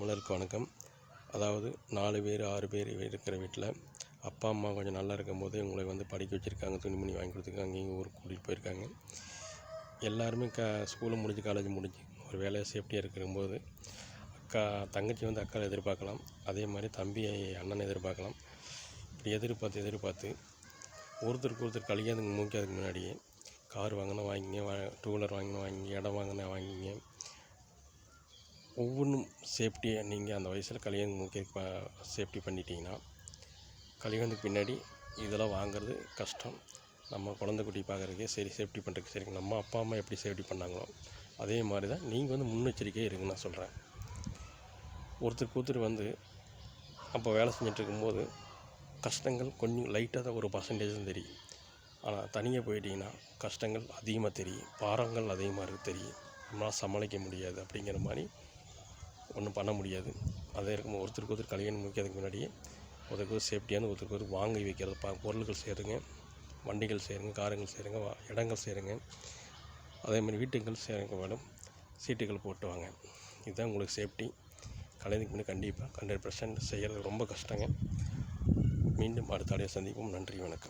தமிழருக்கு வணக்கம். அதாவது நாலு பேர் ஆறு பேர் இருக்கிற வீட்டில் அப்பா அம்மா கொஞ்சம் நல்லா இருக்கும்போது உங்களை வந்து படிக்க வச்சுருக்காங்க துணிமணி வாங்கி கொடுத்துருக்காங்க இங்கே ஊருக்கு கூட்டிகிட்டு போயிருக்காங்க. எல்லாருமே க ஸ்கூலும் முடிஞ்சு காலேஜ் முடிஞ்சு ஒரு வேலையை சேஃப்டியாக இருக்கும்போது அக்கா தங்கச்சி வந்து அக்காவை எதிர்பார்க்கலாம். அதே மாதிரி தம்பி அண்ணனை எதிர்பார்க்கலாம். இப்படி எதிர்பார்த்து எதிர்பார்த்து ஒருத்தருக்கு ஒருத்தர் கல்யாணத்துக்கு மூக்காதுக்கு முன்னாடியே கார் வாங்கினா வாங்கிங்க வா டூ வீலர் வாங்கினா வாங்கிங்க இடம் வாங்கினா வாங்கிங்க. ஒவ்வொன்றும் சேஃப்டியாக நீங்கள் அந்த வயசில் கல்யாணம் சேஃப்டி பண்ணிட்டீங்கன்னா கல்யாணத்துக்கு பின்னாடி இதெல்லாம் வாங்குறது கஷ்டம். நம்ம குழந்தை குட்டி பார்க்குறதுக்கே சரி சேஃப்டி பண்ணுறதுக்கு சரி. நம்ம அப்பா அம்மா எப்படி சேஃப்டி பண்ணாங்களோ அதே மாதிரி தான் நீங்கள் வந்து முன்னெச்சரிக்கையாக இருங்க நான் சொல்கிறேன் ஒருத்தருக்கு ஒருத்தர் வந்து அப்போ வேலை செஞ்சுட்டு இருக்கும்போது கஷ்டங்கள் கொஞ்சம் லைட்டாக தான் ஒரு பர்சன்டேஜ் தான் தெரியும். ஆனால் தனியாக போயிட்டீங்கன்னா கஷ்டங்கள் அதிகமாக தெரியும். பாரங்கள் அதிகமாக இருக்குது தெரியும். நம்மளால் சமாளிக்க முடியாது அப்படிங்கிற மாதிரி ஒன்றும் பண்ண முடியாது. அதே இருக்கும் ஒருத்தருக்கு ஒருத்தர் கல்யாணம் முடிக்கிறதுக்கு முன்னாடியே ஒருத்தருக்கு ஒரு சேஃப்டியான ஒருத்தருக்கு ஒரு வாங்கி வைக்கிறது. ப பொருள்கள் சேருங்க வண்டிகள் சேருங்க காரங்கள் சேருங்க இடங்கள் சேருங்க. அதே மாதிரி வீட்டுகள் சேருங்க மேடம். சீட்டுகள் போட்டு வாங்க. இதுதான் உங்களுக்கு சேஃப்டி கல்யாணத்துக்கு முன்னாடி கண்டிப்பாக ஹண்ட்ரட் பர்சன்ட் செய்கிறது ரொம்ப கஷ்டங்க. மீண்டும் அடுத்த அடைய சந்திப்போம். நன்றி வணக்கம்.